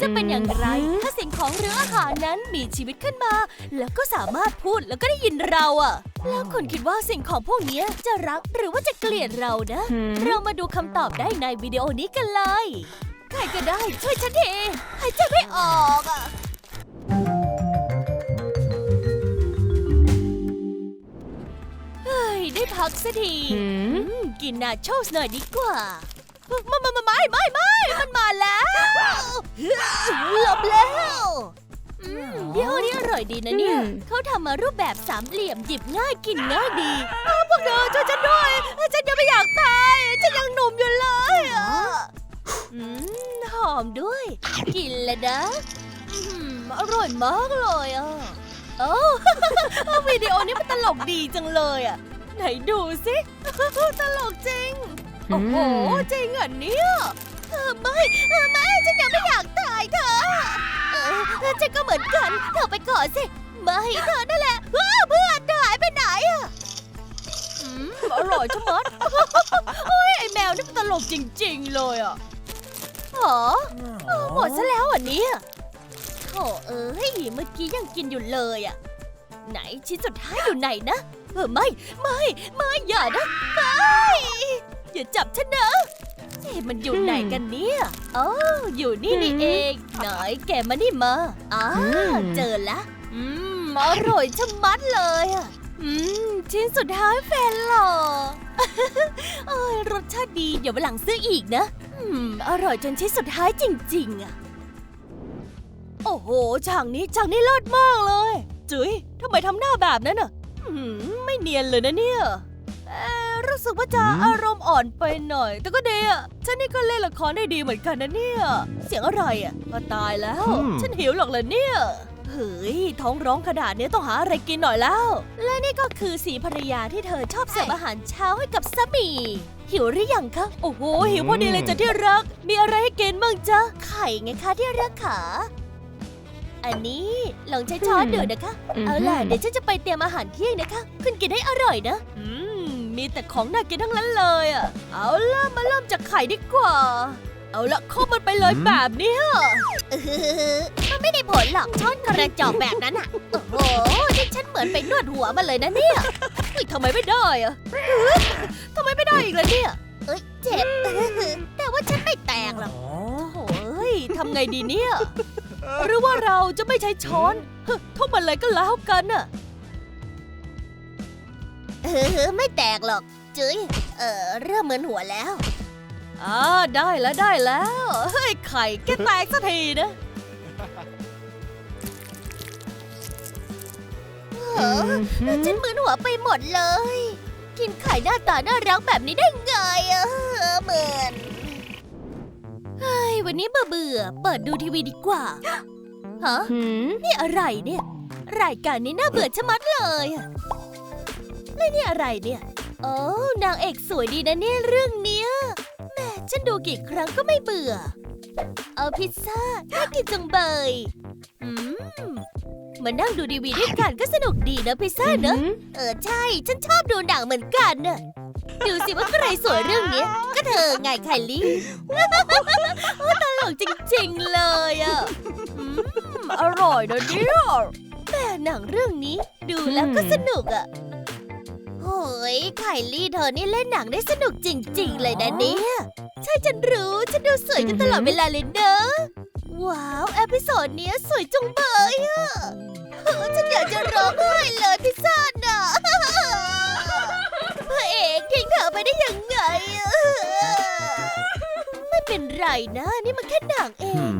จะเป็นอย่างไรอืมถ้าสิ่งของหรืออาหารนั้นมีชีวิตขึ้นมา แล้วก็สามารถพูดแล้วก็ได้ยินเราอะแล้วคุณคิดว่าสิ่งของพวกเนี้ยจะรักหรือว่าจะเกลียดเรานะหืมเรามาดูคำตอบได้ในวิดีโอนี้กันเลย ใครก็ได้ช่วยฉันทีหายใจไม่ออกอะเฮ้ยได้พักสักทีหืมอืมกินนาโชสหน่อยดีกว่า มามามาไม่ไม่ไม่มันมาแล้วหลบแล้วอืมยี่ห้อนี้อร่อยดีนะเนี่ยอืมเขาทำมารูปแบบสามเหลี่ยมหยิบง่ายกินง่ายดีอ้าวพวกเธอช่วยฉันด้วย ฉันยังไม่อยากตาย ฉันยังหนุ่มอยู่เลยอะอืมหอมด้วย กินเลยนะอืมอร่อยมากเลยอะโอ้วิดีโอนี้มันตลกดีจังเลยอะ ไหนดูสิ ตลกจริง โอ้โหจริงเหรอเนี่ยเออไม่เออไม่ฉันยังไม่อยากตายเธอเออฉันก็เหมือนกันเธอไปก่อนสิ ไม่เธอนั่นแหละเออเพื่อนเธอหายไปไหนอะอืมอร่อยชะมัดโอ้ยไอแมวนี่มันตลกจริง ๆ เลยอะหรอเออหมดซะแล้วอะเนี่ยโถเอ้ยเมื่อกี้ยังกินอยู่เลยอะ ไหนชิ้นสุดท้ายอยู่ไหนนะ เออไม่ ไม่ ไม่อย่านะไม่ อย่าจับฉันนะเอ๊ะมันอยู่ไหนกันเนี่ยอ๋ออยู่นี่นี่เองไหนแกมานี่มาอ่าอืมเจอละอืมอร่อยชะมัดเลยอะอืมชิ้นสุดท้ายแฟนหล่อเอ้ยรสชาติดีเดี๋ยววันหลังซื้ออีกนะ อืม อร่อยจนชิ้นสุดท้ายจริง ๆอะโอ้โหฉากนี้ฉากนี้เลิศมากเลย จุ๋ยทำไมทำหน้าแบบนั้นอะอืมไม่เนียนเลยนะเนี่ยเอ่อรู้สึกว่าจะหืมอารมณ์ อ่อนไปหน่อย แต่ก็ดีอะฉันนี่ก็เล่นละครได้ดีเหมือนกันนะเนี่ย เสียงอะไรอะก็ตายแล้วฉันหิวหรอกเลยเนี่ย เฮ้ยท้องร้องขนาดนี้ต้องหาอะไรกินหน่อยแล้ว และนี่ก็คือสีภรรยาที่เธอชอบเสิร์ฟอาหารเช้าให้กับสามี หิวหรือยังคะ โอ้โห หิวพอดีเลยจ้ะที่รัก มีอะไรให้กินบ้างจ๊ะ ไข่ไงคะที่รักขา อันนี้ลองใช้ช้อนดูนะคะ เอาล่ะ เดี๋ยวฉันจะไปเตรียมอาหารเที่ยงนะคะ คุณกินให้อร่อยนะ อืม มีแต่ของน่ากินทั้งนั้นเลยอะ เอาล่ะมาเริ่มจากไข่ดีกว่า เอาละเข้ามันไปเลยอืมแบบเนี้ยเออมันไม่ได้ผลหรอกช้อนกระจอกแบบนั้นอะ โอ้โหนี่ฉันเหมือนไปนวดหัวมาเลยนะเนี่ยเฮ้ยทำไมไม่ได้อะเฮ้ยทำไมไม่ได้อีกล่ะเนี่ย เอ้ยเจ็บ แต่ว่าฉันไม่แตกหรอกโอ้ยทำไงดีเนี่ย หรือว่าเราจะไม่ใช้ช้อนเฮ้ยทุบมันเลยก็แล้วกันน่ะ เออไม่แตกหรอก จุ้ยเออเริ่มเหมือนหัวแล้ว อ่าได้แล้วได้แล้ว เฮ้ย ไข่แกแตกสักทีนะเออฉันมึนหัวไปหมดเลย กินไข่หน้าตาน่ารักแบบนี้ได้ไงอะเหมือนเฮ้ยวันนี้เบื่อเบื่อๆเปิดดูทีวีดีกว่าฮะหืมนี่อะไรเนี่ย รายการนี้น่าเบื่อชะมัดเลยอะ แล้วนี่อะไรเนี่ย โอ้นางเอกสวยดีนะเนี่ยเรื่องเนี้ยแหม่ฉันดูกี่ครั้งก็ไม่เบื่อ เอาพิซซ่าน่ากินจังเบยอืมมานั่งดูดีวีด้วยกันก็สนุกดีนะพิซซ่าเนอะเออใช่ ฉันชอบดูหนังเหมือนกันน่ะดูสิว่าใครสวยเรื่องเนี้ย ก็เธอไงไคลี่โอ้ตลกจริงๆเลยอะอืมอร่อยนะเนี่ยแต่หนังเรื่องนี้ดูแล้วก็สนุกอะ โอ้ยไคลี่เธอนี่เล่นหนังได้สนุกจริง ๆ เลยนะเนี่ย ใช่ฉันรู้ฉันดูสวยกันตลอดเวลาเลยเนอะว้าวเอพิโซดเนี้ยสวยจุงเบยอะเออฉันอยากจะร้องไห้เลยพิซซ่าน่ะพระเอกทิ้งเธอไปได้ยังไงอะไม่เป็นไรนะ นี่มันแค่หนังเอง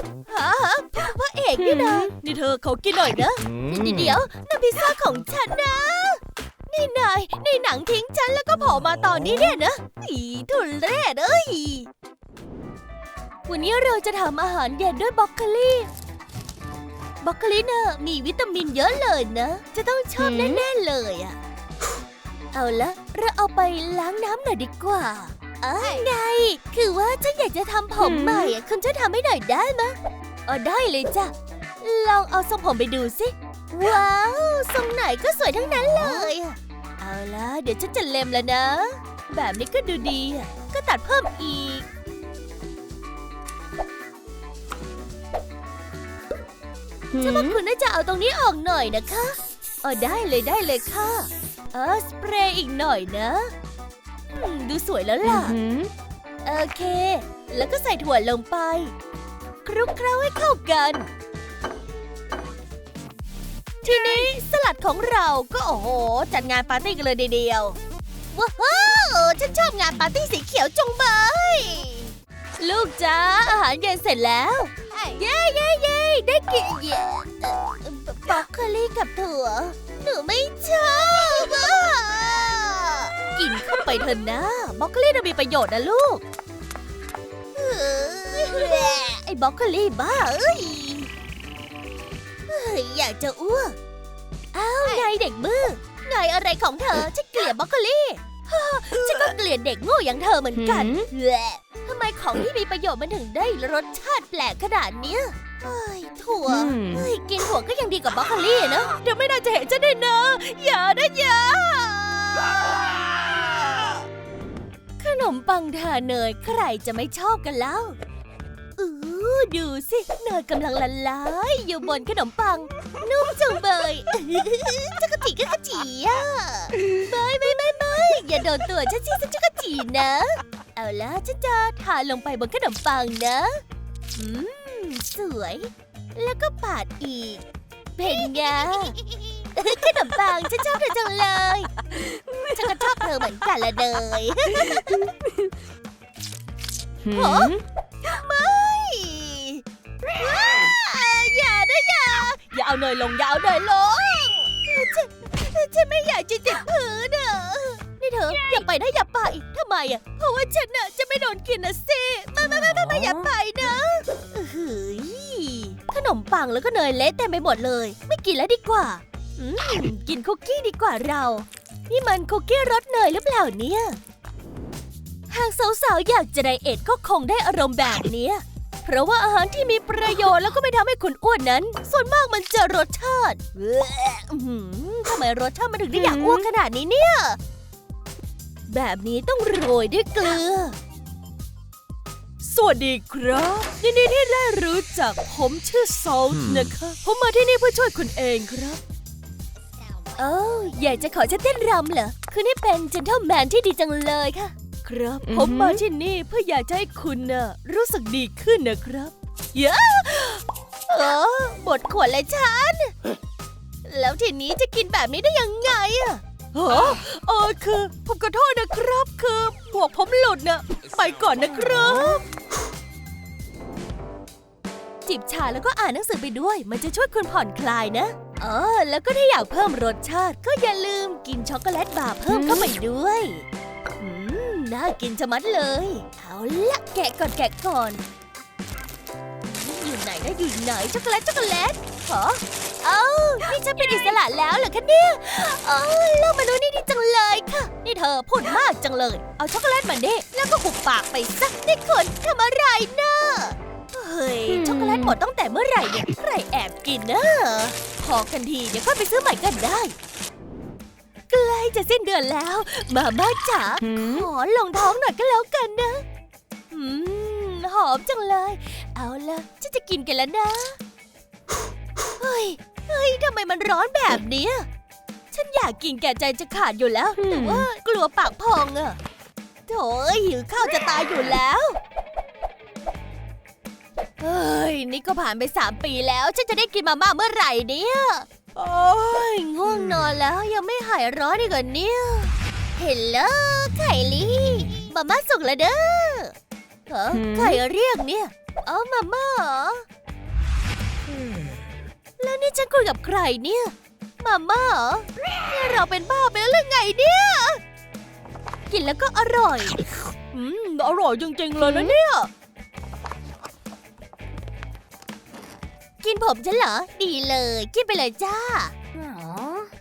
Hmm. ฮะพระเอกนี่นะนี่เธอเขากินหน่อยนะ Hmm. เดี๋ยวนั่นพิซซ่าของฉันนะ นี่นายในหนังทิ้งฉันแล้วก็เผามาตอนนี้เนี่ยนะอีทุเรศเอ้ย วันนี้เราจะทำอาหารเย็นด้วยบรอกโคลีบรอกโคลีเน่ะมีวิตามินเยอะเลยนะ จะต้องชอบหืมแน่ๆเลยอะเอาละเราเอาไปล้างน้ำหน่อยดีกว่าเอ้ยไงคือว่าฉันอยากจะทำผมใหม่อะคุณช่วยทำให้หน่อยได้ไหมะเออได้เลยจ้ะ ลองเอาทรงผมไปดูสิ ว้าว ทรงไหนก็สวยทั้งนั้นเลยอะเอา ละเดี๋ยวฉันจะเล็มแล้วนะ แบบนี้ก็ดูดีอะก็ตัดเพิ่มอีก ฉันว่าคุณน่าจะเอาตรงนี้ออกหน่อยนะคะเออได้เลยได้เลยค่ะ เออสเปรย์อีกหน่อยนะอืมดูสวยแล้วล่ะ โอเค แล้วก็ใส่ถั่วลงไป คลุกเคล้าให้เข้ากัน ทีนี้สลัดของเราก็โอ้โห จัดงานปาร์ตี้กันเลยเดียว ว้าวฉันชอบงานปาร์ตี้สีเขียวจงเบยลูกจ้าอาหารเย็นเสร็จแล้ว เย้เย้เย้ได้กินเย้บล็อกโคลี่กับถั่ว หนูไม่ชอบกินเข้าไปเถอะนะบล็อกโคลี่น่ะมีประโยชน์นะลูกไอ้บล็อกโคลี่บ้าเอ้ย ยอยากจะอ้วกอ้าวไงเด็กบื้อไงอะไรของเธอฉันเกลียดบล็อกโคลี่ฮ่าฉันก็เกลียดเด็กโง่อย่างเธอเหมือนกันหืม แหละทำไมของที่มีประโยชน์มันถึงได้รสชาติแปลกขนาดเนี้ยเฮ้ยถั่วอืมเฮ้ยกินถั่วก็ยังดีกว่าบล็อกโคลี่นะเดี๋ยวไม่น่าจะเห็นฉันได้นะอย่านะอย่าขนมปังทาเนยใครจะไม่ชอบกันแล้วอือ ดูสิเนยกำลังละลายอยู่บนขนมปัง นุ่มจังเบยจักรจีก็กระจีอะเบยไม่ไม่ไม่อย่าโดนตัวฉันสิฉันจักรจีนะ เอาละฉันจะทาลงไปบนขนมปังนะอืมสวย แล้วก็ปาดอีก เป็นไงขนมปังฉันชอบเธอจังเลยฉันก็ชอบเธอเหมือนกันละเนยหืโอ้ เอาเนยลงอย่าเอาเนยลงฉันฉันไม่อยากจะจิบพื้นอะนี่เธออย่าไปนะอย่าไปทำไมอะเพราะว่าฉันน่ะจะไม่โดนกินนะสิไม่ไม่ไม่ไม่ไม่อย่าไปนะเฮ้ยขนมปังแล้วก็เนยเละเต็มไปหมดเลย ไม่กินแล้วดีกว่าอืมกินคุกกี้ดีกว่าเรา นี่มันคุกกี้รสเนยหรือเปล่าเนี่ยหากสาวๆอยากจะไดเอทก็คงได้อารมณ์แบบเนี้ย เพราะว่าอาหารที่มีประโยชน์แล้วก็ไม่ทำให้คุณอ้วนนั้น ส่วนมากมันจะรสชาติเว้ออื้อหือทำไมรสชาติมันถึงได้อยากอ้วกขนาดนี้เนี่ย แบบนี้ต้องโรยด้วยเกลือ สวัสดีครับยินดีที่ได้รู้จักผมชื่อซอลต์นะคะ ผมมาที่นี่เพื่อช่วยคุณเองครับเอ้าอยากจะขอจะเต้นรำเหรอคือนี่เป็นเจนเทลแมนที่ดีจังเลยค่ะ ครับอือหือผมมาที่นี่เพื่ออยากจะให้คุณน่ะรู้สึกดีขึ้นนะครับเย้เออบดขวดเลยฉัน แล้วทีนี้จะกินแบบนี้ได้ยังไงอะเออเออคือ ผมขอโทษนะครับ คือหมวกผมหลุดน่ะไปก่อนนะครับ จิบชาแล้วก็อ่านหนังสือไปด้วย มันจะช่วยคุณผ่อนคลายนะเออแล้วก็ถ้าอยากเพิ่มรสชาติ ก็อย่าลืมกินช็อกโกแลตบาร์เพิ่มเข้าไปด้วยอืม น่ากินชะมัดเลย เอาละแกะก่อนแกะก่อน อยู่ไหนนะอยู่ไหนช็อกโกแลตช็อกโกแลตเหรอเอ้านี่ฉันเป็นอิสระแล้วเหรอคะเนี่ยเอ้าโลกมนุษย์นี่ดีจังเลยค่ะ นี่เธอพูดมากจังเลย เอาช็อกโกแลตมาดิแล้วก็หุบปากไปซะนี่คุณทำอะไรนะเฮ้ยช็อกโกแลตหมดตั้งแต่เมื่อไหร่เนี่ยใครแอบกินนะพอกันทีเดี๋ยวค่อยไปซื้อใหม่กันได้ใกล้ จะสิ้นเดือนแล้ว มาม่าจ๋าหืมขอลงท้องหน่อยก็แล้วกันนะ อืม หอมจังเลย เอาละฉันจะกินกันแล้วนะ เฮ้ย เฮ้ยทำไมมันร้อนแบบเนี้ยฉันอยากกินแก่ใจจะขาดอยู่แล้วอืมแต่ว่ากลัวปากพองอะโถยหิวข้าวจะตายอยู่แล้วเฮ้ย นี่ก็ผ่านไปสามปีแล้ว ฉันจะได้กินมาม่าเมื่อไหร่เนี่ย โอ้ยง่วงนอนแล้วยังไม่หายร้อนอีกเหรอเนี่ยเฮลโลไข่ลี่มาม่าสุกแล้วเด้อเออหืมใครเรียกเนี่ย เออมาม่าเหรอแล้วนี่ฉันคุยกับใครเนี่ย มาม่าเหรอเนี่ยเราเป็นบ้าไปแล้วหรือไงเนี่ย กินแล้วก็อร่อย อืม อร่อยจริงๆเลยนะเนี่ย กินผมฉันเหรอ ดีเลย กินไปเลยจ้า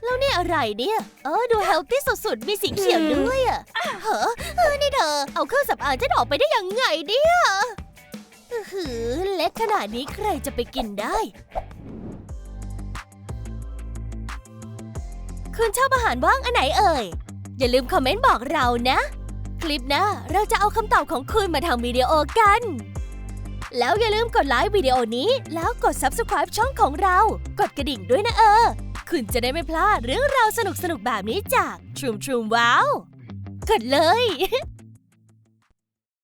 แล้วนี่อะไรเนี่ย เออ ดูเฮลตี้สุดๆ มีสีเขียวด้วยอะเฮ้อเออนี่เธอ เอาเครื่องสำอางฉันออกไปได้ยังไงเนี่ยอื้อหือเล็กขนาดนี้ใครจะไปกินได้ คุณชอบอาหารว่างอันไหนเอ่ย อย่าลืมคอมเมนต์บอกเรานะ คลิปหนะเราจะเอาคำตอบของคุณมาทำวิดีโอกัน แล้วอย่าลืมกดไลค์วิดีโอนี้ แล้วกด subscribe ช่องของเรา กดกระดิ่งด้วยนะเออ คุณจะได้ไม่พลาดเรื่องราวสนุกๆแบบนี้จาก Troom Troom Wow กดเลย